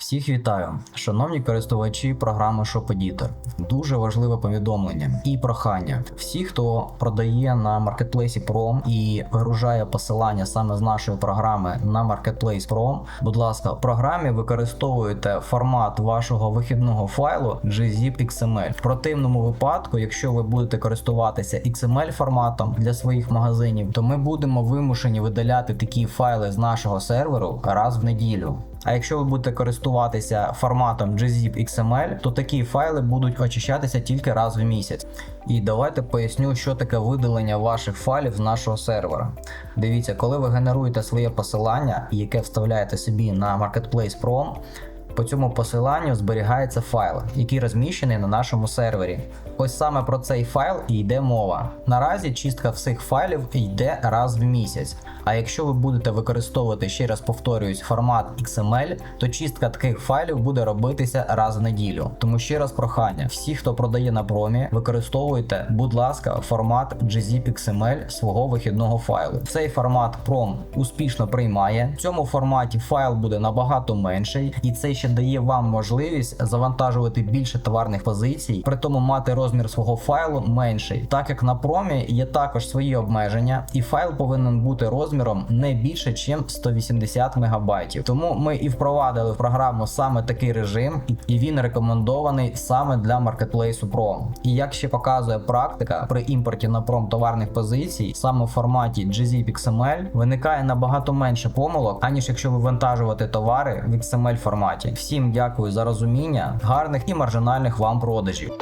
Всіх вітаю, шановні користувачі програми Shopeditor. Дуже важливе повідомлення і прохання. Всі, хто продає на маркетплейсі Prom і вигружає посилання саме з нашої програми на Marketplace Prom, будь ласка, в програмі використовуєте формат вашого вихідного файлу gzip XML. В противному випадку, якщо ви будете користуватися XML форматом для своїх магазинів, то ми будемо вимушені видаляти такі файли з нашого серверу раз в неділю. А якщо ви будете користуватися форматом gzip XML, то такі файли будуть очищатися тільки раз в місяць. І давайте поясню, що таке видалення ваших файлів з нашого сервера. Дивіться, коли ви генеруєте своє посилання, яке вставляєте собі на Marketplace Prom, по цьому посиланню зберігається файл, який розміщений на нашому сервері. Ось саме про цей файл і йде мова. Наразі чистка всіх файлів йде раз в місяць. А якщо ви будете використовувати ще раз повторююсь формат XML, то чистка таких файлів буде робитися раз в неділю. Тому ще раз прохання: всі, хто продає на промі, використовуйте, будь ласка, формат gzip XML свого вихідного файлу. Цей формат Prom успішно приймає. В цьому форматі файл буде набагато менший, і це ще дає вам можливість завантажувати більше товарних позицій, при тому мати розмір свого файлу менший, так як на промі є також свої обмеження, і файл повинен бути розміром не більше, ніж 180 МБ. Тому ми і впровадили в програму саме такий режим, і він рекомендований саме для маркетплейсу Prom. І як ще показує практика, при імпорті на пром товарних позицій, саме в форматі gzip XML виникає набагато менше помилок, аніж якщо вивантажувати товари в XML форматі. Всім дякую за розуміння, гарних і маржинальних вам продажів.